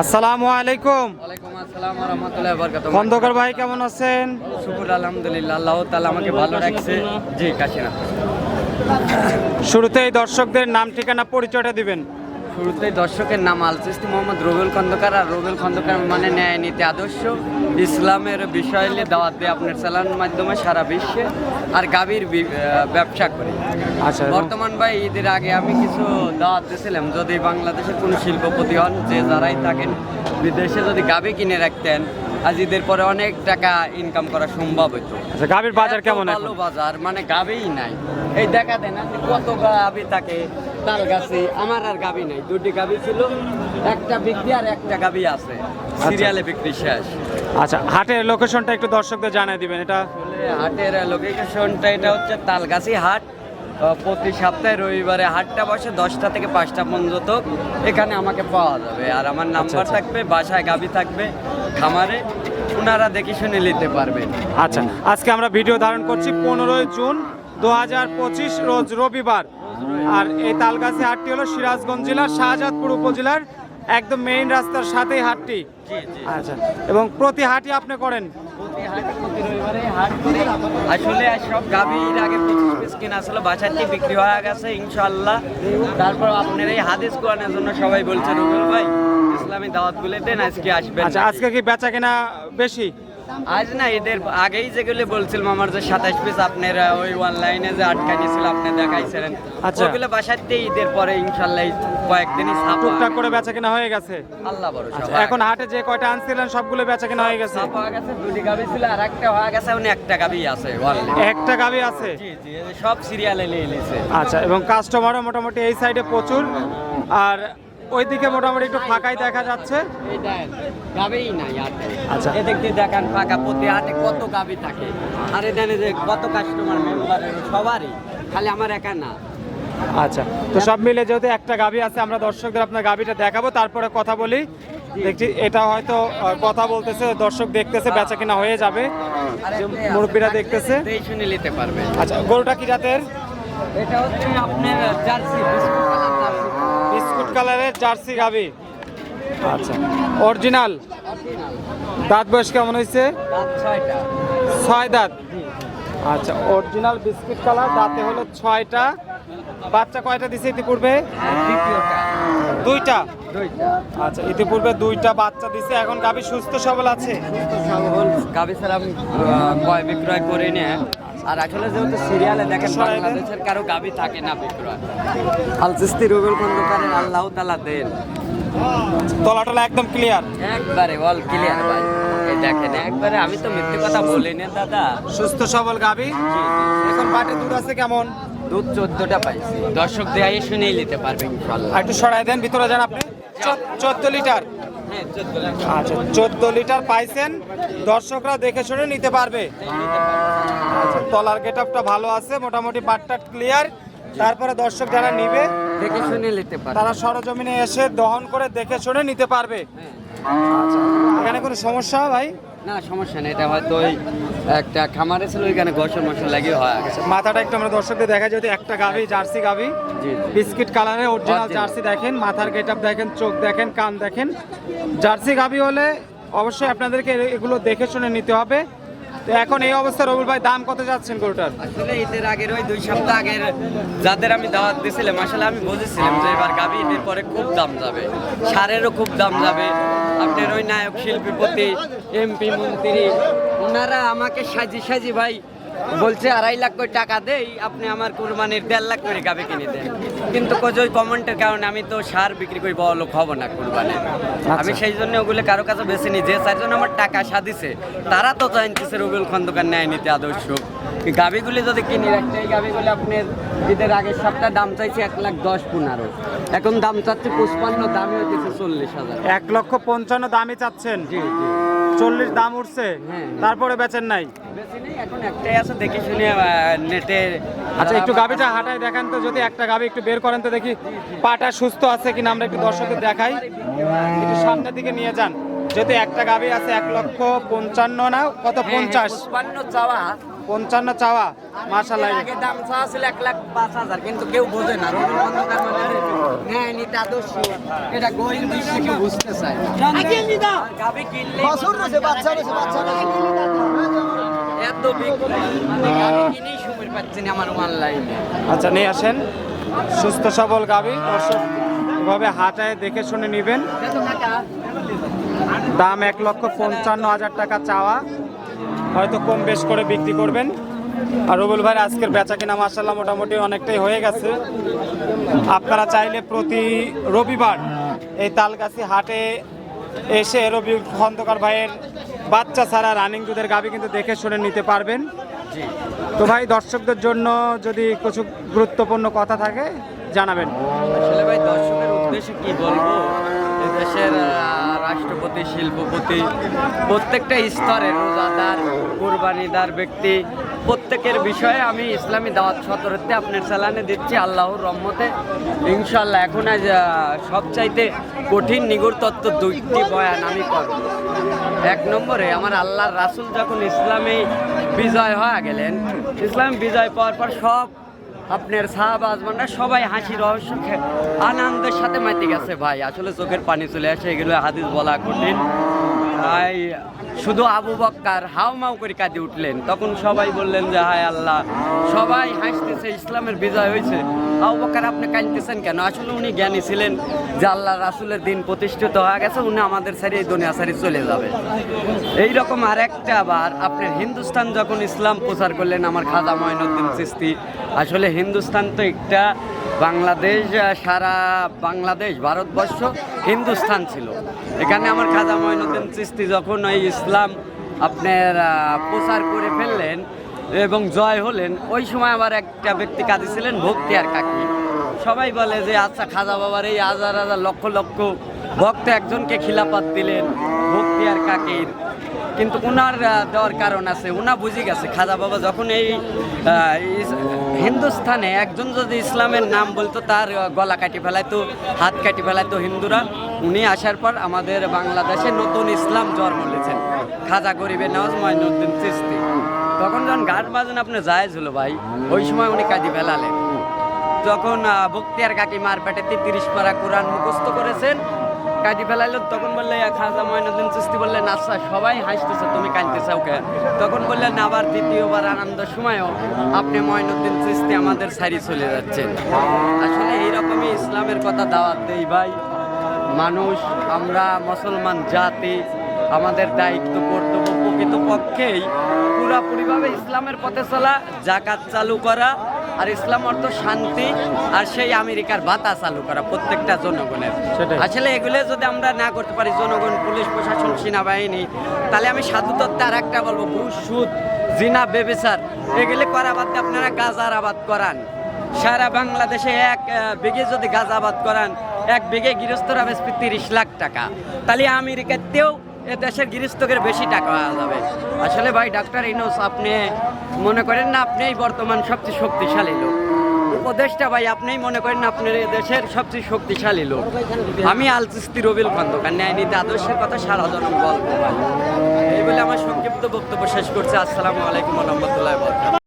আসসালামু আলাইকুম। ওয়ালাইকুম আসসালাম ওয়া রাহমাতুল্লাহি ওয়া বারাকাতুহু। খন্দকার ভাই কেমন আছেন? শুকুর আলহামদুলিল্লাহ। আল্লাহ তাআলা আমাকে ভালো রাখছে। জি কাশিনা। শুরুতেই দর্শকদের নাম ঠিকানা পরিচয়টা দিবেন। শুরুতেই দর্শকের নাম আলচিস্তি মোহাম্মদ রবিউল খন্দকার। আর রবিউল খন্দকার মানে ন্যায় নীতি আদর্শ। ইসলামের বিষয় নিয়ে দাওয়াত দিয়ে আপনার চালানোর মাধ্যমে সারা বিশ্বে আর গাভীর ব্যবসা করি। আচ্ছা বর্তমান ভাই ঈদের আগে আমি কিছু দাওয়াত দিয়েছিলাম। যদি বাংলাদেশের কোনো শিল্পপতি হন যে যারাই থাকেন বিদেশে যদি গাভী কিনে রাখতেন আজ ঈদের পরে অনেক টাকা ইনকাম করা সম্ভব হতো আচ্ছা গাভীর বাজার কেমন ভালো বাজার মানে গাবেই নাই। এই দেখা দেন না যে কত গাবি থাকে তাল গাছে আমার আর গাবি নাই। দুটি গাবি ছিল একটা বিক্রি আর একটা গাবি আছে। সিরিয়ালে বিক্রি শেষ। আচ্ছা হাটের লোকেশনটা একটু দর্শকদের জানিয়ে দিবেন এটা? আসলে হাটের লোকেশনটা এটা হচ্ছে তালগাছি হাট। আহ, প্রতি সপ্তাহে রবিবারে হাটটা বসে দশটা থেকে পাঁচটা পর্যন্ত। এখানে আমাকে পাওয়া যাবে। আর আমার নাম্বার আচ্ছা। থাকবে বাসায় গাবি থাকবে। খামারে ওনারা দেখে শুনে নিতে পারবেন আচ্ছা আজকে আমরা ভিডিও ধারণ করছি পনেরোই জুন দু হাজার পঁচিশ রোজ রবিবার। আর এই তালগাছি হাটটি হলো সিরাজগঞ্জ জেলার শাহজাদপুর উপজেলার একদম মেইন রাস্তার সাথেই হাটটি। আচ্ছা এবং প্রতি হাটই আপনি করেন? আসলে সব গাভীর আগে পঁচিশ পিস কেনা ছিল বাসাতে বিক্রি হয়ে গেছে ইনশাল্লাহ তারপর আপনার এই হাদিস কোরআনের জন্য সবাই বলছে রুবেল ভাই ইসলামী দাওয়াত গুলে দেন আজকে আসবেন আচ্ছা আজকে কি বেচা কেনা বেশি? আজ না এদের আগেই যেগুলো বলছিলাম আমার যে সাতাশ পিস আপনার ওই অনলাইনে যে আটকা নিয়েছিল আপনি দেখাইছিলেন। আচ্ছা। ওগুলো বাসাতে ঈদের পরে ইনশাল্লাহ কয়েকদিনই টুকটাক করে বেচা কেনা হয়ে গেছে? আল্লাহ ভরসা আচ্ছা এখন হাটে যে কয়টা আনছিলেন সবগুলো বেচা কেনা হয়ে গেছে? হয়ে গেছে দুটি গাভি ছিল আর একটা হয়ে গেছে এখন একটা গাভি আছে একটা গাবি আছে? জি জি সব সিরিয়ালে নিয়ে নিয়েছে আচ্ছা এবং কাস্টমারও মোটামুটি এই সাইডে প্রচুর। আর ওইদিকে মোটামুটি একটু ফাঁকাই দেখা যাচ্ছে। দেখেন, নাই। আচ্ছা। এদিক দেখেন ফাঁকা প্রতি হাটে কত গাভী থাকে। আর এখানে যে কত কাস্টমার মেম্বারের সবারই খালি আমার একা না। আচ্ছা তো সব মিলে যেহেতু একটা গাবি আছে আমরা দর্শকদের আপনার গাবিটা দেখাবো তারপরে কথা বলি। দেখছি এটা হয়তো কথা বলতেছে দর্শক দেখতেছে বেচা কিনা হয়ে যাবে। মুরব্বীরা দেখতেছে। শুনে নিতে পারবে। আচ্ছা গরুটা কি জাতের? এটা হচ্ছে আপনার জার্সি কালারের জার্সি গাবি। আচ্ছা। অরিজিনাল। দাঁত বয়স কেমন হয়েছে? ছয় দাঁত। আচ্ছা অরিজিনাল বিস্কিট কালার দাঁতে হলো ছয়টা। বাচ্চা কয়টা দিছে ইতিপূর্বে? দুইটা। আচ্ছা ইতিপূর্বে দুইটা বাচ্চা দিছে এখন গাবি সুস্থ সবল আছে? গাভী ছাড়া আমি ক্রয় বিক্রয় করি না। আর আসলে যেহেতু সিরিয়ালে দেখেন। বাংলাদেশের কারও গাভী থাকে না বিক্রয়। আলচিস্তি রুবেল খন্দকারের আল্লাহ তালা দেন। তলা টলা একদম ক্লিয়ার একবারে অল ক্লিয়ার ভাই। দেখেন একবারে আমি তো মিথ্যে কথা বলি না দাদা। সুস্থ সবল গাবি। এখন বাটে দুধ আছে কেমন? দুধ চোদ্দটা পাইছি। দর্শক দেয় শুনেই নিতে পারবে ইনশাল্লাহ একটু সরাই দেন ভিতরে যান আপনি। চোদ্দ লিটার। আচ্ছা চোদ্দ লিটার পাইছেন। দর্শকরা দেখে শুনে নিতে পারবে। আচ্ছা তলার গেট আপটা ভালো আছে মোটামুটি বাটটা ক্লিয়ার তারপরে দর্শক যারা নিবে দেখে শুনে নিতে পারবে। তারা সরজমিনে এসে দহন করে দেখে শুনে নিতে পারবে। আচ্ছা এখানে কোনো সমস্যা ভাই না সমস্যা নেই এটা হয়তো ওই একটা খামারে ছিল ওইখানে ঘষর মশন লাগিয়ে হয়। মাথাটা একটু আমরা দর্শকদের দেখা যেহেতু একটা গাভি জার্সি গাভি বিস্কিট কালারে অরিজিনাল। জার্সি দেখেন মাথার গেট আপ দেখেন চোখ দেখেন কান দেখেন। জার্সি গাভি হলে অবশ্যই আপনাদেরকে এগুলো দেখে শুনে নিতে হবে। তো এখন এই অবস্থা রবুল ভাই, দাম কত যাচ্ছেন গরুটার? আসলে ঈদের আগের ওই দুই সপ্তাহ আগের যাদের আমি দাওয়াত দিয়েছিলাম আসলে আমি বুঝেছিলাম যে এবার গাবি ঈদের পরে খুব দাম যাবে, সারেরও খুব দাম যাবে। আপনার ওই নায়ক শিল্পীপতি এমপি, মন্ত্রী, ওনারা আমাকে সাজি সাজি ভাই বলছে আড়াই লাখ করে টাকা দেই আপনি আমার কোরবানির দেড় লাখ করে গাবে কিনে দেন। কিন্তু ওই কমেন্টের কারণে আমি তো সার বিক্রি করি বড় লোক হব না কোরবানির আমি সেই জন্য ওগুলো কারও কাছে বেছে নিই যে চারজন আমার টাকা সাদিছে তারা তো জানতেছে রবিউল খন্দকার ন্যায় নীতি আদর্শ। গাভিগুলি যদি কিনে রাখতে এই গাভিগুলি আপনার ঈদের আগের সপ্তাহ দাম চাইছে এক লাখ দশ পনেরো। এখন দাম চাচ্ছে পুষ্পান্ন দামই হচ্ছে চল্লিশ হাজার। এক লক্ষ পঞ্চান্ন দামই চাচ্ছেন? জি জি। চল্লিশ দাম উঠছে। হ্যাঁ। তারপরে বেচেন নাই। এখন একটাই আছে দেখি শুনে নেটে আচ্ছা একটু গাভিটা হাঁটায় দেখান তো যদি একটা গাভি একটু বের করেন তো দেখি পাটা সুস্থ আছে কিনা আমরা একটু দর্শকদের দেখাই। একটু সামনের দিকে নিয়ে যান। যদি একটা গাভি আছে এক লক্ষ পঞ্চান্ন না কত হ্যাঁ, পঞ্চাশ? পুষ্পান্ন চাওয়া। পঞ্চান্ন চাওয়া মার্শাল্লাহ আগে দাম চাওয়া ছিল এক লাখ পাঁচ হাজার কিন্তু কেউ বোঝে না। এটা গরিব দৃশ্য কেউ বুঝতে চায় গাবি কিনলে এত বিক্রি কিনেই সময় পাচ্ছি না আমার অনলাইনে আচ্ছা নিয়ে আসেন। সুস্থ সবল গাবি দর্শক এভাবে হাটায় দেখে শুনে নেবেন। দাম এক লক্ষ পঞ্চান্ন হাজার টাকা চাওয়া। হয়তো কম বেশ করে বিক্রি করবেন। আর রুবুল ভাই আজকের বেচা কিনা মাসাল্লাহ মোটামুটি অনেকটাই হয়ে গেছে। আপনারা চাইলে প্রতি রবিবার এই তালগাছি হাটে এসে রবি খন্দকার ভাইয়ের বাচ্চা ছাড়া রানিং দুধের গাবি কিন্তু দেখে শুনে নিতে পারবেন। তো ভাই দর্শকদের জন্য যদি কিছু গুরুত্বপূর্ণ কথা থাকে জানাবেন। আসলে ভাই দর্শকের উদ্দেশ্যে কি বলব? দেশের রাষ্ট্রপতি, শিল্পপতি, প্রত্যেকটা স্তরের রোজাদার, কোরবানিদার ব্যক্তি, প্রত্যেকের বিষয়ে আমি ইসলামী দাওয়াত সতরতে আপনার চালানে দিচ্ছি আল্লাহর রহমতে। ইনশাল্লাহ এখন আজ সবচাইতে কঠিন নিগুড় তত্ত্ব দুইটি বয়ান আমি করব। এক নম্বরে, আমার আল্লাহর রাসুল যখন ইসলামে বিজয় হয়ে গেলেন, ইসলাম বিজয় পাওয়ার পর সব আপনার সাহাব আজমানরা সবাই হাসি রহস্য আনন্দের সাথে মাইতে গেছে ভাই। আসলে চোখের পানি চলে আসে, এগুলো হাদিস বলা কঠিন। শুধু আবু বক্কার হাও মাও করে কাঁদে উঠলেন। তখন সবাই বললেন যে, হায় আল্লাহ, সবাই হাসতেছে, ইসলামের বিজয় হয়েছে। আবু বক্কার, আপনি কাঁদতেছেন কেন? আসলে উনি জ্ঞানী ছিলেন যে, আল্লাহ রাসুলের দিন প্রতিষ্ঠিত হয়ে গেছে, উনি আমাদের সারি এই দুনিয়া সারি চলে যাবে। এই রকম আর একটা আবার আপনার হিন্দুস্তান যখন ইসলাম প্রচার করলেন, আমার খাজা মঈনুদ্দিন চিস্তি আসলে হিন্দুস্তান তো একটা বাংলাদেশ সারা বাংলাদেশ, ভারতবর্ষ হিন্দুস্তান ছিল। এখানে আমার খাজা মঈনুদ্দিন চিস্তি যখন ওই ইসলাম আপনার প্রচার করে ফেললেন এবং জয় হলেন, ওই সময় আবার একটা ব্যক্তি কাঁদি ছিলেন ভক্তি আর কাকি। সবাই বলে যে আচ্ছা খাজা বাবার এই হাজার হাজার লক্ষ লক্ষ ভক্ত একজনকে খিলাপাত দিলেন ভক্তি আর কাকির। কিন্তু আহ, দেওয়ার কারণ আছে উনা বুঝে গেছে খাজা বাবা যখন এই হিন্দুস্থানে একজন যদি ইসলামের নাম বলতো তার গলা কাটি ফেলাইতো হাত কাটি ফেলাইতো হিন্দুরা উনি আসার পর আমাদের বাংলাদেশে নতুন ইসলাম জন্ম নিয়েছেন। খাজা গরিবের নওয়াজ মঈনুদ্দিন চিস্তি তখন যখন গান বাজন আপনি জায়েজ হলো ভাই ওই সময় উনি কাজী ফেলালেন। যখন বক্তিয়ার কাকি মার পেটে তিরিশ পারা কোরআন মুখস্থ করেছেন কাটি ফেলাইলো, তখন বললে, "ইয়া খাজা ময়নুদ্দিন চিস্তি বললেন আচ্ছা সবাই হাসতেছে, তুমি কাঁদতে চাও কে তখন বললেন আবার দ্বিতীয়বার আনন্দ সময়ও আপনি ময়নুদ্দিন চিস্তি আমাদের সারি চলে যাচ্ছেন। আসলে এইরকমই ইসলামের কথা দাওয়াত দেই ভাই। মানুষ, আমরা মুসলমান জাতি, আমাদের দায়িত্ব কর্তব্য প্রকৃতপক্ষেই পুরাপুরিভাবে ইসলামের পথে চলা জাকাত চালু করা আর ইসলাম অর্থ শান্তি আর সেই আমেরিকার বাতা চালু করা প্রত্যেকটা জনগণের। আসলে এগুলো যদি আমরা না করতে পারি জনগণ পুলিশ প্রশাসন সেনাবাহিনী তাহলে আমি সাধু তত্ত্বে আর একটা বলব ঘুষ সুদ জিনা বেবিচার এগুলি করা বাদ আপনারা গাজার আবাদ করান। সারা বাংলাদেশে এক বিঘে যদি গাঁজা আবাদ করান এক বিঘে গৃহস্থরা বেসপি তিরিশ লাখ টাকা। তাহলে আমেরিকাতেও এ দেশের গৃহস্থকের বেশি টাকা যাবে। আসলে ভাই, ডাক্তার ইনোস, আপনি মনে করেন না আপনিই বর্তমান সবচেয়ে শক্তিশালী লোক। উপদেশটা ভাই, আপনিই মনে করেন আপনার দেশের সবচেয়ে শক্তিশালী লোক। আমি আলচিস্তি রবিল খন্দকার, ন্যায় নীতি আদর্শের কথা সারা জনম ভাই। এই বলে আমার সংক্ষিপ্ত বক্তব্য শেষ করছে। আসসালামু আলাইকুম রহমতুল্লাহ